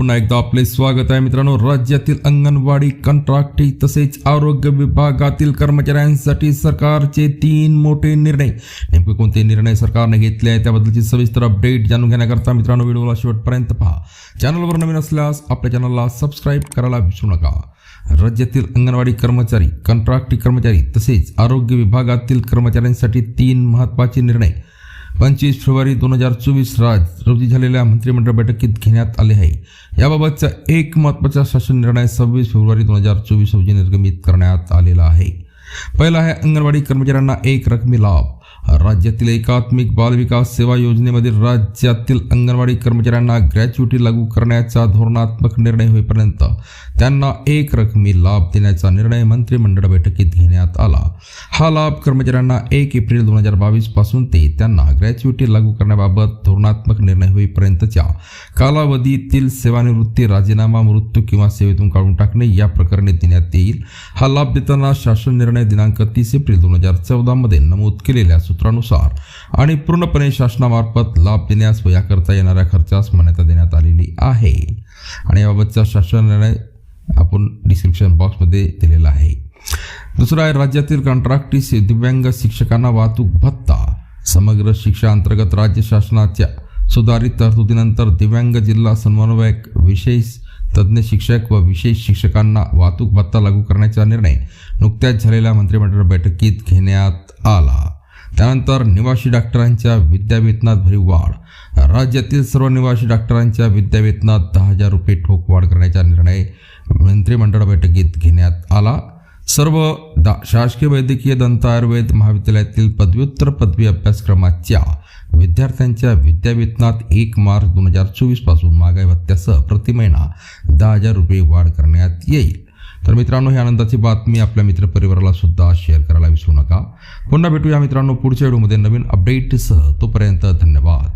पुन्हा एकदा आपले स्वागत आहे मित्रांनो. राज्यातील अंगणवाडी कंत्राटी तसेच आरोग्य विभागातील कर्मचाऱ्यांसाठी सरकारचे तीन मोठे निर्णय. नेमके कोणते निर्णय सरकारने घेतले आहे त्याबद्दलची सविस्तर अपडेट जाणून घेण्याकरता मित्रांनो व्हिडिओला शेवटपर्यंत पहा. चॅनलवर नवीन असल्यास आपल्या चॅनलला सबस्क्राईब करायला विसरू नका. राज्यातील अंगणवाडी कर्मचारी कंत्राटी कर्मचारी तसेच आरोग्य विभागातील कर्मचाऱ्यांसाठी तीन महत्त्वाचे निर्णय. पंचवीस फेब्रुवारी दोन हजार चोवीस राज रोजी झालेल्या मंत्रिमंडळ बैठकीत घेण्यात आले आहे. याबाबतचा एक महत्त्वाचा शासन निर्णय सव्वीस फेब्रुवारी दोन हजार चोवीस रोजी निर्गमित करण्यात आलेला आहे. पहिला आहे अंगणवाडी कर्मचाऱ्यांना एक रकमी लाभ. राज्यातील एकात्मिक बालविकास सेवा योजनेमध्ये राज्यातील अंगणवाडी कर्मचाऱ्यांना ग्रॅच्युटी लागू करण्याचा धोरणात्मक निर्णय होईपर्यंत त्यांना एक रकमी लाभ देण्याचा निर्णय मंत्रिमंडळ बैठकीत घेण्यात आला. हा लाभ कर्मचाऱ्यांना एक एप्रिल दोन हजार बावीसपासून ते त्यांना ग्रॅच्युटी लागू करण्याबाबत धोरणात्मक निर्णय होईपर्यंतच्या कालावधीतील सेवानिवृत्ती राजीनामा मृत्यू किंवा सेवेतून काढून टाकणे या प्रकरणी देण्यात येईल. हा लाभ देताना शासन निर्णय दिनांक तीस एप्रिल दोन हजार चौदामध्ये नमूद केलेल्या सूत्रानुसार आणि पूर्णपणे शासनामार्फत लाभ देण्यास व याकरता येणाऱ्या खर्चास मान्यता देण्यात आलेली आहे. आणि याबाबतचा शासन निर्णय आपण डिस्क्रिप्शन बॉक्समध्ये दिलेला आहे. दुसरा आहे राज्यातील कंत्राटी दिव्यांग शिक्षकांना वाहतूक भत्ता. समग्र शिक्षा अंतर्गत राज्य शासनाच्या सुधारित तरतुदीनंतर दिव्यांग जिल्हा समन्वयक विशेष तज्ज्ञ शिक्षक व विशेष शिक्षकांना वाहतूक भत्ता लागू करण्याचा निर्णय नुकत्याच झालेल्या मंत्रिमंडळ बैठकीत घेण्यात आला. त्यानंतर निवासी डॉक्टरांच्या विद्यावेतनात भरीव वाढ. राज्यातील सर्व निवासी डॉक्टरांच्या विद्यावेतनात दहा हजार रुपये ठोक वाढ करण्याचा निर्णय मंत्रिमंडळ बैठकीत घेण्यात आला. सर्व दा शासकीय वैद्यकीय दंत आयुर्वेद महाविद्यालयातील पदव्युत्तर पदवी अभ्यासक्रमाच्या विद्यार्थ्यांच्या विद्यावेतनात एक मार्च दोन हजार चोवीसपासून महागाई भत्त्यासह प्रति महिना दहा हजार रुपये वाढ करण्यात येईल. तर मित्रांनो ही आनंदाची बातमी आपल्या मित्रपरिवाराला सुद्धा शेअर करायला विसरू नका. पुन्हा भेटूया मित्रांनो पुढच्या व्हिडिओमध्ये नवीन अपडेटसह तोपर्यंत धन्यवाद.